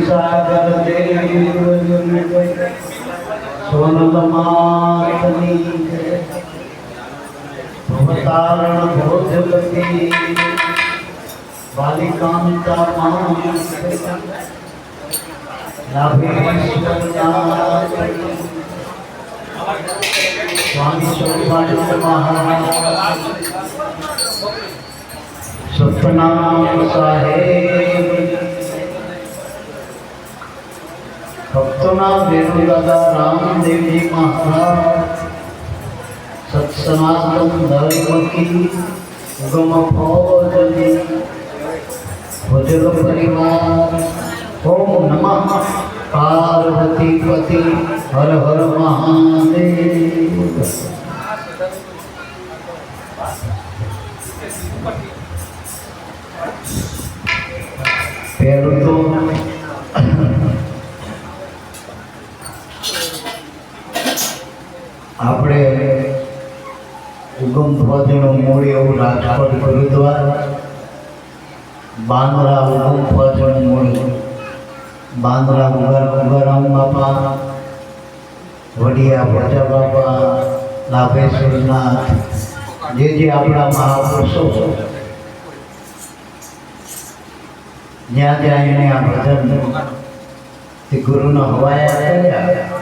સાગર દેવ સોનલમાતની ભવતારણ ભોજપતિ બાલિકાંતા માં સ્વામી સોપાનંદ મહારાજ સતનામ સાહેબ ભક્તોના વેણુ દાદા રામદેવજી મહારાજ સત્સનાતન ધર્મ કી ઉગમ ફોજની ભજન પરિવાર ઓમ નમઃ પાર્વતી પતિ હર હર મહાદેવ પહેલું તો આપણે ઉગમ ધ્વજનું મૂળ એવું રાજકોટ ગુરુદ્વારા, બાંદ્રા ઉગમ ધ્વજનું મૂળ, બાંદ્રા ઉગર ઉગરામ બાપા વડિયા ભોજા બાપા લાભેશ્વરનાથ જે જે આપણા મહાપુરુષો જ્યાં જ્યાં એને આ ભજન ગુરુનો હવાયા કર્યા,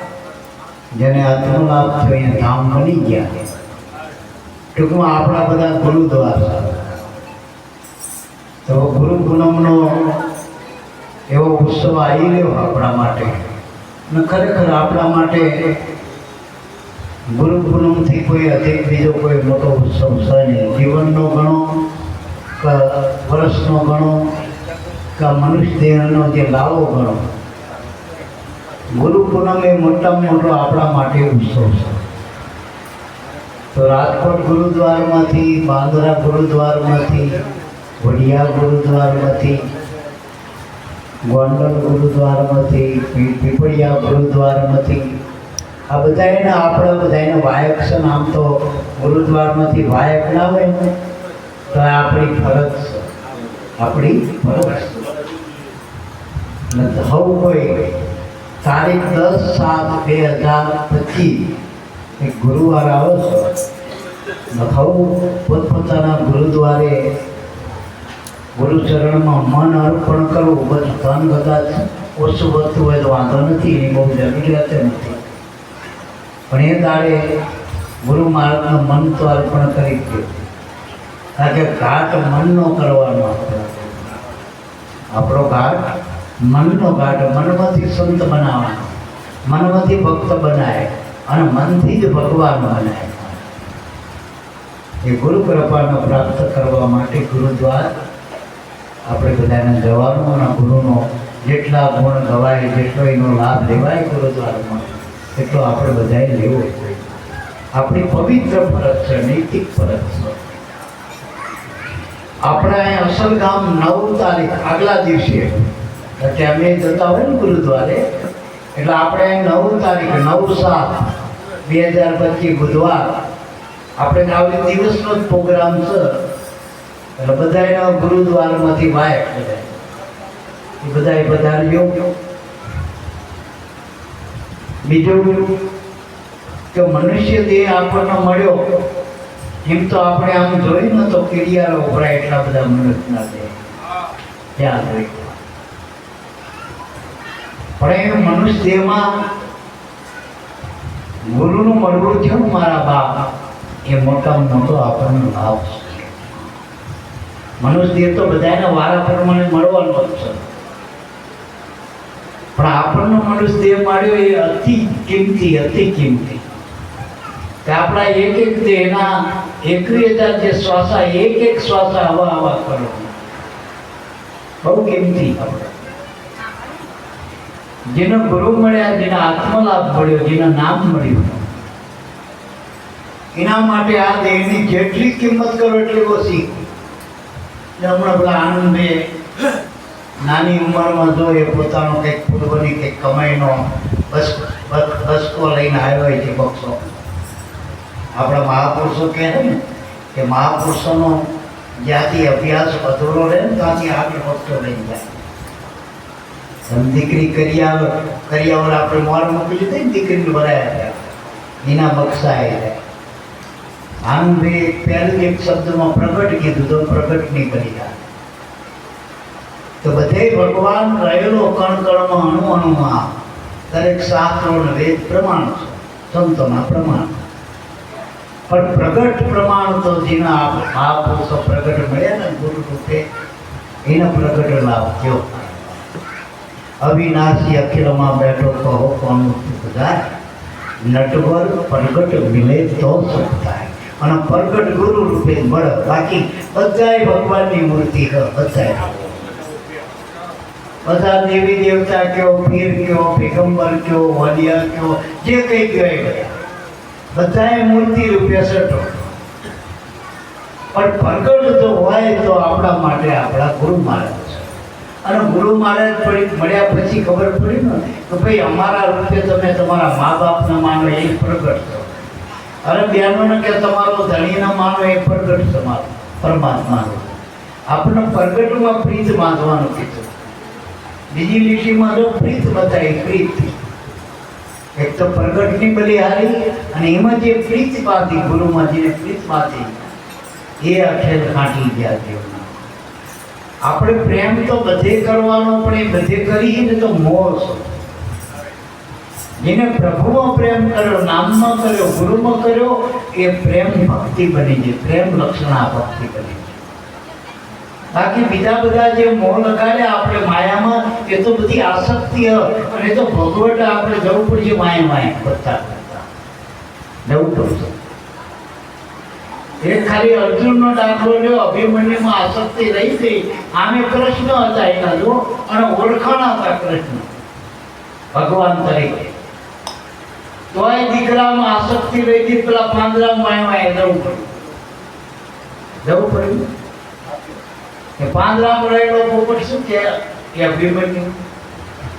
જેને આત્મલાભ થયો અહીંયા ધામ બની ગયા. ટૂંકમાં આપણા બધા ગુરુદ્વાર તો ગુરુ પૂનમનો એવો ઉત્સવ આવી રહ્યો આપણા માટે. ખરેખર આપણા માટે ગુરુ પૂનમથી કોઈ અધિક બીજો કોઈ મોટો ઉત્સવ છે નહીં. જીવનનો ગણો, કે, વર્ષનો ગણો, કે, મનુષ્ય દેહનો જે લાવો ગણો. ગુરુ પૂનમ એ મોટામાં મોટો આપણા માટે ઉત્સવ છે. તો રાજકોટ ગુરુદ્વારમાંથી, બાંદ્રા ગુરુદ્વારમાંથી, વડિયા ગુરુદ્વારમાંથી ગોંડલ ગુરુદ્વારમાંથી પીપળિયા ગુરુદ્વારમાંથી. આ બધાયના આપણા બધાયના વાયક છે આમ તો ગુરુદ્વારમાંથી વાયક ના હોય ને તો આપણી ફરજ છે. આપણી ફરજ છે. ને કોઈ તારીખ દસ સાત બે હજાર પચીસ ગુરુવાર આવે છે. હવ પોતપોતાના ગુરુદ્વારે ગુરુચરણમાં મન અર્પણ કરવું બસ ધન કદાચ ઓછું વધતું હોય તો વાંધો નથી એની બહુ જરૂરિયાત નથી પણ એ દાડે ગુરુ મહારાજનું મન તો અર્પણ કરી જ કારણ કે ઘાટ મનનો કરવાનો આપણો ઘાટ મનનો ઘાટ, મનમાંથી સંત બનાવવાનો. મનમાંથી ભક્ત બનાય અને મનથી જ ભગવાન બનાય એ ગુરુ કૃપાનો પ્રાપ્ત કરવા માટે ગુરુદ્વાર આપણે બધાને જવાનું અને ગુરુનો જેટલા ગુણ ગવાય, જેટલો એનો લાભ લેવાય ગુરુદ્વારમાં એટલો આપણે બધાએ લેવો જોઈએ આપણી પવિત્ર ફરજ છે, નૈતિક ફરજ છે. આપણા અહીં અસલ ગામ નવ તારીખ, આગલા દિવસે. એટલે અમે જતા હોય ને ગુરુદ્વારે, એટલે આપણે નવ તારીખ, નવ સાત, બે હજાર પચીસ બુધવાર, આપણે આવડે દિવસનો જ પ્રોગ્રામ છે. એટલે બધા એના ગુરુદ્વારમાંથી વાયક બધા એ બધા પધારજો બીજું કે મનુષ્ય દેહ આપણને મળ્યો. એમ તો આપણે આમ જોઈ ને તો કીડિયારો ઉભરાય એટલા બધા મનુષ્યના દેહ. ત્યાં જોઈ પણ એ મનુષ્ય દેહમાં ગુરુનું મળવું થયું મારા બાપ. એ મોટામાં મોટો આપણને લાભ છે મનુષ્ય તો બધાને વારા પ્રમાણે મળવાનો જ છે. પણ આપણનો મનુષ્ય દેહ મળ્યો એ અતિ કિંમતી અતિ કિંમતી. કે આપણા એક એક દેહના એકવીસ હજાર જે શ્વાસા એક એક શ્વાસા હવા હવા કરો. બહુ કિંમતી જેનો ગુરુ મળ્યા, જેના આત્મલાભ મળ્યો, જેના નામ મળ્યું. એના માટે આ દેહની જેટલી કિંમત કરો એટલી ઓછી. હમણાં પેલા આનંદભાઈ નાની ઉંમરમાં જો એ પોતાનો કંઈક પૂર્વની કંઈક કમાઈનો બસ બસ બસકો લઈને આવ્યો હોય છે બક્ષો આપણા મહાપુરુષો કહે ને કે મહાપુરુષોનો જ્યાંથી અભ્યાસ અધૂરો રહે ને ત્યાંથી આગળ બક્ષો લઈ જાય. દીકરી કરી આવે આપણે મોર મોકલી ને દીકરીને ભરાયા હતા એના આવી જાય. આમ ભાઈ પહેલું એક શબ્દમાં પ્રગટ કીધું તો પ્રગટ નહીં કરી તો બધે ભગવાન રહેલો કણ કણમાં અણુ અણુમાં. દરેક શાસ્ત્રો વેદ પ્રમાણ છે. સંતોના પ્રમાણ. પણ પ્રગટ પ્રમાણ તો જેના આ પુરુષો પ્રગટ મળ્યા ને ગુરુ રૂપે એનો પ્રગટ લાભ થયો. અવિનાશી અખિલમાં બેઠો કહો કોણ બધા નટવર પ્રગટ મિલે તો સુખ થાય. અને પ્રગટ ગુરુ રૂપે મળે બાકી બધાય ભગવાનની મૂર્તિ બધાય. બધા દેવી દેવતા કયો, પીર કયો, પેગંબર કયો, વલિયા કયો, જે કંઈ કહેવાય બધા. બધાએ મૂર્તિ રૂપે સટો. પણ પ્રગટ તો હોય તો આપણા માટે આપણા ગુરુ મહારાજ અને ગુરુ મહારાજ પડી મળ્યા પછી ખબર પડી ને કે ભાઈ અમારા રૂપે તમે તમારા મા બાપને માનો એ પ્રગટ. અરે બહેનોને કે તમારો ધણીને માનો, એ પ્રગટ તમારો, પરમાત્માનો. આપણને પ્રગટમાં પ્રીત બાંધવાનું કીધું. બીજી લીટીમાં જો પ્રીત બતાવી પ્રીત. એક તો પ્રગટની બલિહારી અને એમાં જે પ્રીત બાંધી ગુરુમાં જેને પ્રીત બાંધી, એ અખેલ ખાંટી ગયા દેવના આપણે પ્રેમ તો બધે કરવાનો, પણ એ બધે કરીએ ને તો મોહ જેને પ્રભુમાં પ્રેમ કર્યો, નામમાં કર્યો, ગુરુમાં કર્યો, એ પ્રેમ ભક્તિ બની છે પ્રેમ લક્ષણા ભક્તિ બની છે બાકી બીજા બધા જે મોહ લગાડ્યા આપણે માયામાં, એ તો બધી આસક્તિ અને તો ભગવટ આપણે જવું પડશે માયા માયા કરતા કરતા. જવું પડશે. એ ખાલી અર્જુનનો દાખલો લ્યો, અભિમન્યુમાં આસક્તિ રહી ગઈ. આમે કૃષ્ણ હતા એના જો અને ઓળખાણ હતા કૃષ્ણ. ભગવાન તરીકે. તોય દીકરામાં આસક્તિ રહી ગઈ પેલા પાંદડામાં માયા જવું પડ્યું. જવું પડ્યું? કે પાંદડામાં રહેલો પોપટ શું કે? કે અભિમન્યુ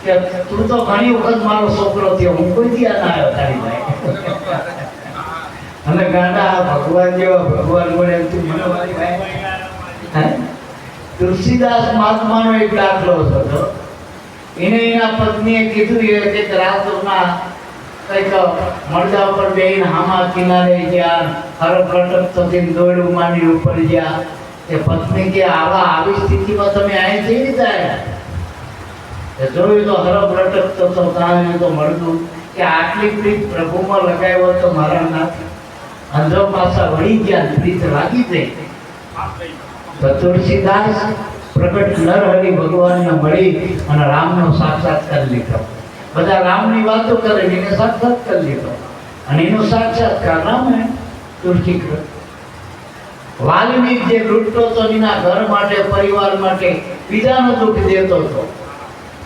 કે તું તો ઘણી વખત મારો છોકરો થયો, હું કોઈ દી ના આવ્યો તારી ભાઈ અને ગાંડા ભગવાન જેવા ભગવાન મળે એમ તું મને મારી ભાઈ? તુલસીદાસ મહાત્માનો એક દાખલો હતો. એને એના પત્નીએ કીધું એ કે રાતના કંઈક મરદા ઉપર બેહીને હામા કિનારે ગયા હર રટક થતી દોડું માંડી ઉપર ગયા એ પત્ની કે, આવા, આવી સ્થિતિમાં તમે અહીં કેવી રીતે આવ્યા? જોયું તો હરફ રટક થતો તાણે તો મળતું કે આટલી પ્રીત પ્રભુમાં લગાવ્યો તો મારા નાથ. અંધો પાસા વળી ગયા પ્રીત લાગી ગઈ. તો પ્રગટ નરહરિ ભગવાનને મળી અને રામનો સાક્ષાત્કાર લીધો. બધા રામની વાતો કરે એને સાક્ષાત્કાર લીધો અને એનું સાક્ષાત્કાર નામ હે? તુલસીકૃત વાલ્મીક જે લૂંટતો ઘર માટે, પરિવાર માટે, બીજાનો દુઃખ દેતો હતો.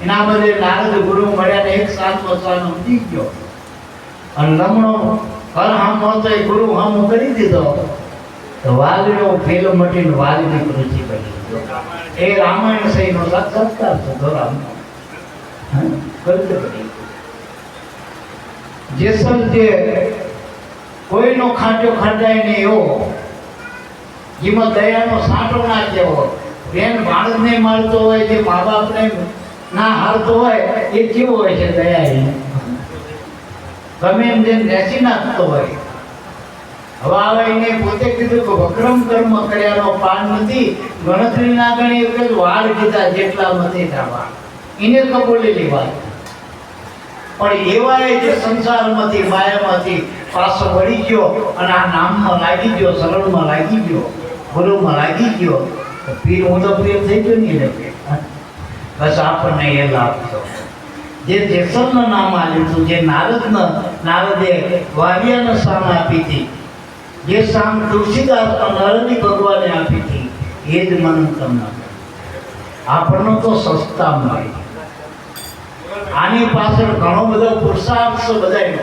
એના બદલે નારદ ગુરુ મળ્યા ને એક સાત વસાનો ઉડી ગયો. અને લમણો હર હામો હતો, એ ગુરુ હામ કરી દીધો તો વાલીનો ફેલ મટીને વાલીની કૃષિ કરી એ રામાયણ સહીનો સાક્ષાત્કાર થતો રામનો. જેસલ જે કોઈનો ખાંચો ખાંચાય નહીં એવો, જેમાં દયાનો સાંટો ના કેવો બેન બાળકને મારતો હોય, જે મા બાપને ના હારતો હોય, એ કેવો હોય છે દયા ગમે એમ જેમ બેસી નાખતો હોય. હવે એને પોતે કીધું કે વક્રમ કર્મ કર્યાનો પાન નથી, ગણતરી ના ગણી એટલે વાળ કીધા જેટલા નથી થવા એને કબૂલેલી વાત પણ એવા એ જે સંસારમાંથી, માયામાંથી પાછો વળી ગયો અને આ નામમાં લાગી ગયો શરણમાં લાગી ગયો, ગુરુમાં લાગી ગયો પીર હું તો થઈ ગયો નહીં રે બસ આપણને એ લાભ થયો જે જેસલનું નામ આપ્યું હતું જે નારદને, નારદે વાડિયાને સામ આપી હતી. જે સામ તુલસીદાસ નરદી ભગવાને આપી હતી. એ જ મન તમને. આપણને તો સસ્તા મળી. આની પાછળ ઘણો બધો પુરુષાર્થ છે બધાયનો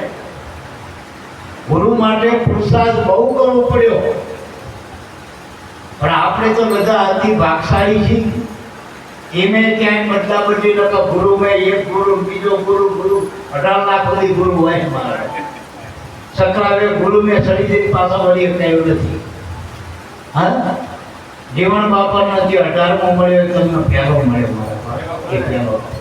ગુરુ માટે પુરુષાર્થ બહુ કરવો પડ્યો. પણ આપણે તો બધા અતિ ભાગશાળી છીએ. એમે ક્યાંય બદલા બદલી નતો ગુરુ ભાઈ એક ગુરુ, બીજો ગુરુ ગુરુ. અઢાર લાખ બધી ગુરુ હોય મારા. સકરાવે ગુરુ મેં જઈ પાછા વળી એવું નથી. હા? જીવન બાપાનો જે અઢારમો મળ્યો તમને પહેલો મળ્યો મારા પહેલો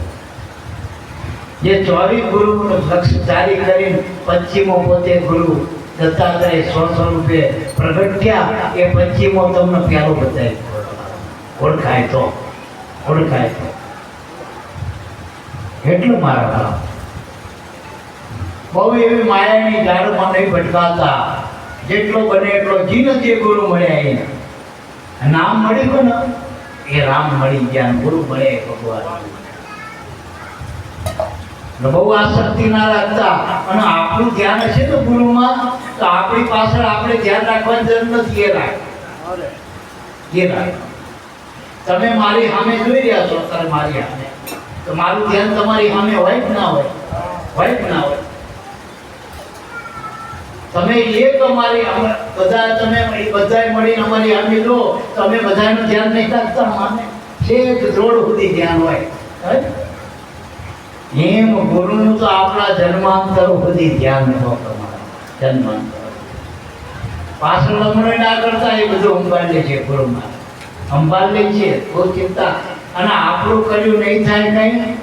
જે ચોવીસ ગુરુ લક્ષ જારી કરીને પશ્ચિમો પોતે ગુરુ દત્તાત્રેય સો સ્વરૂપે પ્રગટ થયા એ પશ્ચિમો તમને પહેલો બતાવી ઓળખાય તો ઓળખાય તો. એટલું મારા ભાવ. બહુ એવી માયાની જાળમાં નહીં ભટકાતા. જેટલો બને એટલો જીન તે ગુરુ મળ્યા એને નામ મળ્યું ને એ રામ મળી ગયા ગુરુ મળે ભગવાન. બહુ આસક્તિ ના રાખતા. અને આપણું ધ્યાન હશે ને ગુરુમાં તો આપણી પાછળ આપણે ધ્યાન રાખવાની જરૂર નથી એ રાખ એ રાખ તમે મારી સામે જોઈ રહ્યા છો અત્યારે મારી સામે. તો મારું ધ્યાન તમારી સામે હોય કે ના હોય? હોય કે ના હોય? તમે એક અમારી બધા તમે બધાય મળીને અમારી સામે લો તમે બધાનું ધ્યાન નહીં રાખતા માને છેક જોડ સુધી ધ્યાન હોય. હે? ગુરુ ગુરુનું તો આપણા જન્માંતર સુધી ધ્યાન ન તમારા જન્માંતર. પાછળ લમણો ના કરતા એ બધું અંબાલે છે ગુરુમાં. અંબાલે છે બહુ ચિંતા અને આપણું કર્યું નહીં થાય નહીં.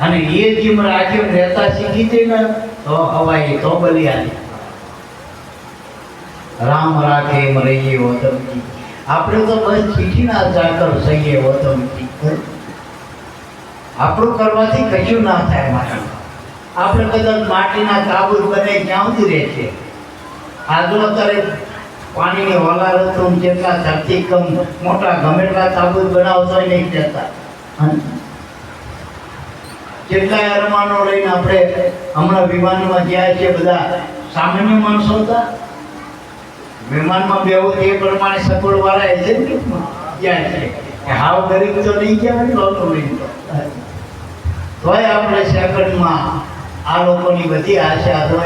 અને એ જેમ રાખ્યું રહેતા શીખી જાય ને, તો હવાઈ તો બલિયાની રામ રાખે એમ રહીએ વતમથી આપણે તો બસ ચીઠીના જાકર સહીએ વતનથી. આપણું કરવાથી કશું ના થાય મારા આપણે કદાચ માટીના કાબૂત બને ક્યાં સુધી રહે છે? આગળ અત્યારે પાણીની હોલાર જેટલા ધરતી કમ મોટા ગમે એટલા તાબૂત બનાવતો નહીં કહેતા. કેટલાય અરમાનો લઈને આપણે હમણાં વિમાનમાં ગયા છે બધા સામાન્ય માણસો હતા વિમાનમાં બેવું એ પ્રમાણે સગવડ વાળા એજન્ટ ગયા છે. હાવ ગરીબ તો નહીં ગયા ને લોકો નહીં તો. તોય આપણે સેકન્ડમાં આ લોકોની બધી આશા તો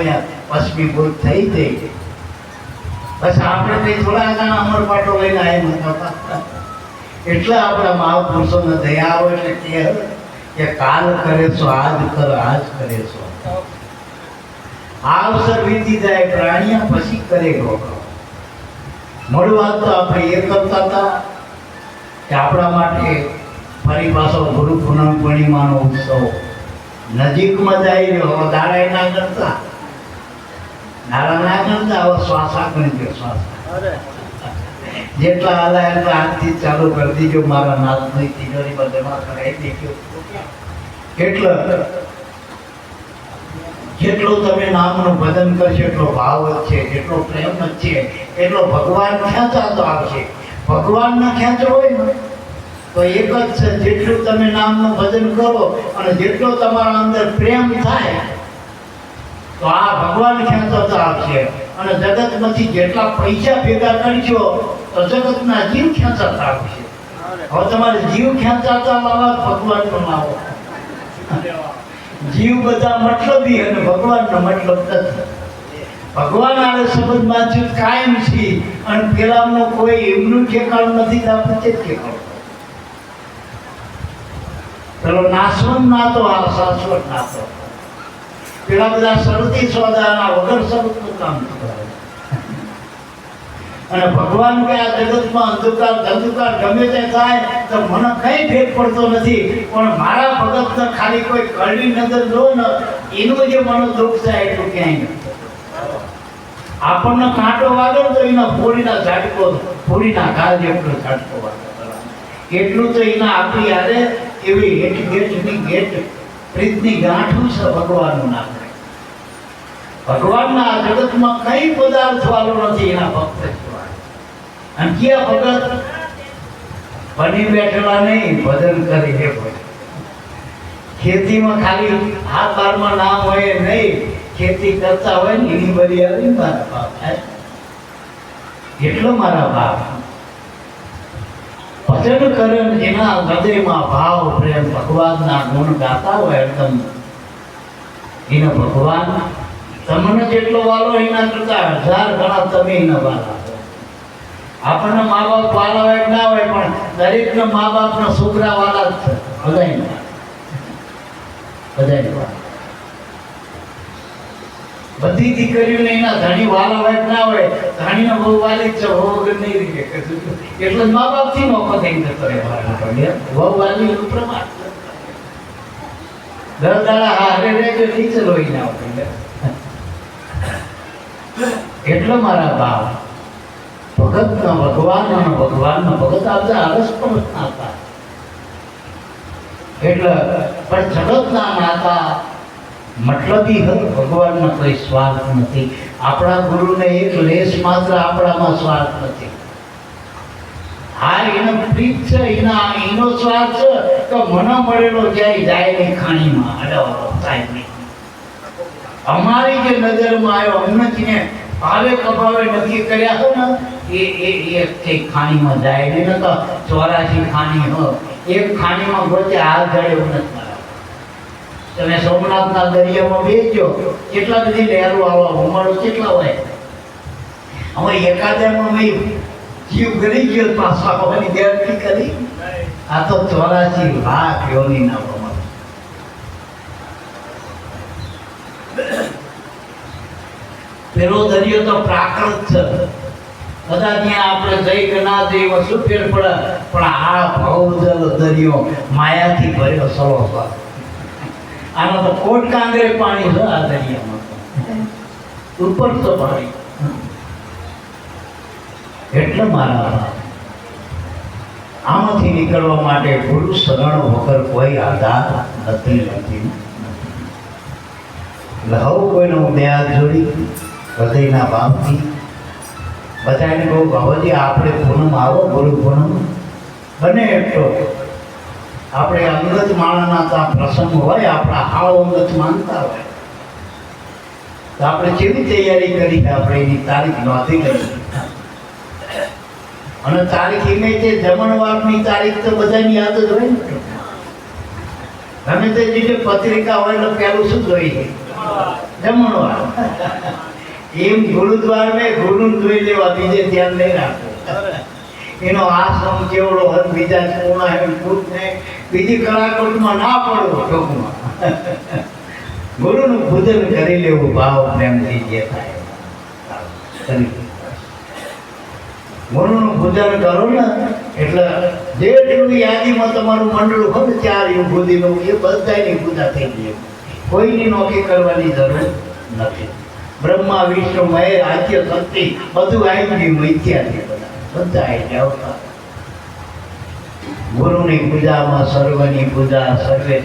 પશ્ચિમીભૂત થઈ ગઈ. બસ આપણે તે થોડા ઘણા અમર પાટો લઈને આવ્યા હતા. એટલા આપણા મહાપુરુષોને દયા આવે એટલે કે કે કાલ કરે છો, આજ કર, આજ કરે છો. આ અવસર વીતી જાય પ્રાણીયા પછી કરે ગોકળો મળવા તો આપણે એ કરતા હતા કે આપણા માટે ફરી પાછો ગુરુ પૂનમ પૂર્ણિમાનો ઉત્સવ. નજીકમાં જાય રહ્યો દાડા ના કરતા. દાડા ના કરતા હવે શ્વાસ કરી ગયો શ્વાસ જેટલા આલા એટલા હાથથી ચાલુ કરી દીજો મારા નાથની તિજોરીમાં જમા કરાવી દેજો. એટલે જેટલું તમે નામનું ભજન કરશો એટલો ભાવ જ છે જેટલો પ્રેમ જ છે એટલો ભગવાન ખેંચાતો આવશે. ભગવાન ના ખેંચો હોય ને તો એક જ છે, જેટલું તમે નામનું ભજન કરો અને જેટલો તમારા અંદર પ્રેમ થાય, તો આ ભગવાન ખેંચાતો આવશે. અને જગતમાંથી જેટલા પૈસા ભેગા કરશો, તો જગતના જીવ ખેંચાતા આવશે. હવે તમારે જીવ ખેંચાતા લાવવા ભગવાનનો લાવો જીવ બધા મતલબી અને ભગવાનનો મતલબ નથી. ભગવાન આને સંબંધમાં છે કાયમ છે. અને પેલાનો કોઈ એમનું ઠેકાણું નથી આપણે તે ઠેકાણું. પેલો નાશવંત નાતો, આ શાશ્વત નાતો. પેલા બધા શરતી સોદાના વગર શરતનું કામ અને ભગવાન કે આ જગતમાં અંધકાર અંધકાર ગમે તે થાય, તો મને કઈ ભેદ પડતો નથી, પણ મારા ભગતને ખાલી કોઈ કરડી નજર જો ને, એનું જે મને દુઃખ થાય એટલું ક્યાંય આપણને કાંટો વાગે તો એના ફોડીના ઝાટકો ફોડીના ઘા જેટલો ઝાટકો વાગે. એટલું તો એના આપણી યારે એવી હેઠ ગેઠની ગેટ પ્રીતની ગાંઠું છે ભગવાનનું નામ. ભગવાનના જગતમાં કઈ પદાર્થ વાળો નથી એના ભક્ત. અને ક્યાં ભગત? બની બેઠેલા નહીં, ભજન કરી હે ભજન. ખેતીમાં ખાલી હાથ બારમાં ના હોય નહીં, ખેતી કરતા હોય ને, એની બધી આવી મારા બાપ એટલો મારા બાપ ભજન કરે ને જેના હૃદયમાં ભાવ, પ્રેમ, ભગવાનના ગુણ ગાતા હોય એકદમ એને ભગવાન, તમને જેટલો વાલો એના કરતા હજાર ગણા તમે એના વાલા. આપણને મા બાપ વાલા હોય ના હોય, પણ દરેકના મા બાપના છોકરા વાલા જ છે બધાયના બધાયના વાલા. બધી દીકરીઓને એના ધણી વાલા હોય ના હોય, ધણીનો બહુ વાલી છે, વહુ વગર નહીં રહી એટલે જ મા બાપથી મોકો થઈને જતો રહે. વહુ વાલી નું પ્રમાણ દસ દાડા હારે રહેજો નહીં લોહી ના આપણે. એટલો મારા બાપ ભગતનો ભગવાનનો ભગવાનનો ભગત આવતા આળસ પણ નાતા એટલે પણ જગતના નાતા મતલબી હે ભગવાનનો કોઈ સ્વાર્થ નથી. આપણા ગુરુને એક લેશ માત્ર આપણામાં સ્વાર્થ નથી. હા, એનો પ્રીત છે, એના, એનો સ્વાર્થ છે, તો મને મળેલો જાય જાય નહીં ખાણીમાં અડાવડો થાય અમારી જે નજરમાં આવ્યો, અમને ભાવે કભાવે નક્કી કર્યા હોય ને, એ એ એક ખાણીમાં જાય નહીં તો ચોરાશી ખાણી હો. એક ખાણીમાં ગોચે હાથ જડે એવું નથી તમે સોમનાથના દરિયામાં બેસજો કેટલા બધી લહેરો આવવા ઉમરો કેટલા હોય? અમે એકાદમાં મેં જીવ ગળી ગયો પાછો આવવાની ગેરંટી કરી. આ તો ચોરાશી લાખ યોની ના પ્રમાણ પેલો દરિયો તો પ્રાકૃત છે. બધા ત્યાં આપણે જઈ કે ના જઈ શું ફેર પડે? પણ આ ભવજલ દરિયો માયાથી ભર્યો સળ. આનો તો કોટ કાંગરે પાણી છે આ દરિયામાં ઉપર તો પાણી એટલે મારા આમાંથી નીકળવા માટે ગુરુ શરણ વગર કોઈ આધાર નથી નથી લહવ કોઈનો બે હાથ જોડી, હૃદયના ભાવથી બધાને કહું ભાવજી આપણે પૂનમ આવો, ગુરુ પૂનમ. બને એટલો. આપણે અંગત માણસના ત્યાં પ્રસંગ હોય, આપણા હાવ અંગત માનતા હોય. તો આપણે કેવી તૈયારી કરી કે આપણે એની તારીખ નોંધી કરી અને તારીખ એમે તે જમણવારની તારીખ તો બધાની યાદ જ હોય ને. તમે તે જે પત્રિકા હોય તો પેલું શું જોઈએ? જમણવાર. એમ ગુરુદ્વાર ને ગુરુ જોઈ લેવા બીજે ધ્યાન નહીં રાખો એનો આશ્રમ કેવડો હોય બીજા કોણ એમ ભૂત ને. બીજી કલાકોટમાં ના પડો ટૂંકમાં. ગુરુનું પૂજન કરી લેવું ભાવ પ્રેમથી જે થાય. ગુરુનું પૂજન કરો ને, એટલે જેટલું યાદીમાં તમારું મંડળ હોય ચાર યુગ સુધીનું એ બધાની પૂજા થઈ ગઈ. કોઈની નોકરી કરવાની જરૂર નથી. બ્રહ્મા, વિષ્ણુ મય આદ્ય, શક્તિ, બધું આવી ગયું બધા. બધા આવી આવતા. ગુરુની પૂજામાં સર્વની પૂજા, સર્વે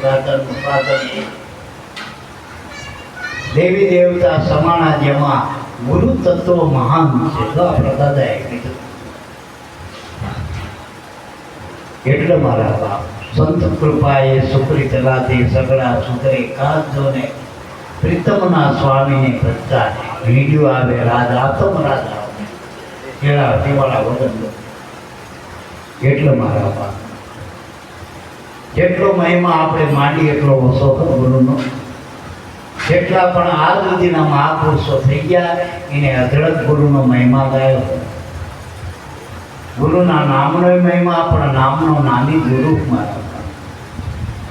દેવી દેવતા સમાણા જેમાં ગુરુ તત્વ મહાન છે. તો આપણા એટલે મારા બાપ, સંત કૃપાએ સુકૃત લાતે સગડા સુકરે કાંધોને પ્રીતમના સ્વામીને ભજતા વીડિયો આવે રાજ તમ રાજા કેળા પીવાળા વગર એટલે મારા બાપ જેટલો મહિમા આપણે માંડી એટલો ઓછો હતો ગુરુનો. જેટલા પણ આ સુધીના મહાપુરુષો થઈ ગયા, એને અઢળક ગુરુનો મહિમા ગાયો. ગુરુના નામનો મહિમા આપણા નામનો નાની ગુરુ મારા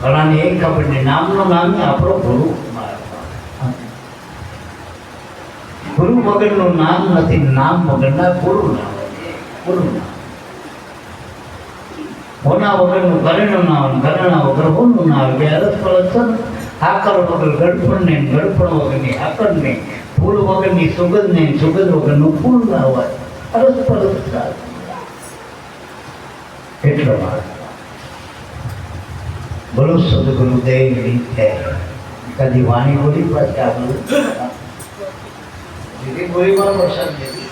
ઘણાને એ ખબર નહીં, નામનો નામી આપણો ગુરુ ગુરુ વગરનું નામ નથી, નામ વગરના ગુરુ નામ ગુરુ નામ હોના વગરનું ઘરેનું નામ ઘરેણા વગર હોનું નામ બે અરસ પરસ આકર વગર ગડપણ ને ગડપણ વગરની આકર ને ફૂલ વગરની સુગંધ ને સુગંધ વગરનું ફૂલ ના હોય. અરસ પરસ. એટલો મારો બોલો સદગુરુ દેવ નિત્ય કદી વાણી બોલી પાછી આ દીદી બોલીમાં વરસાદ નથી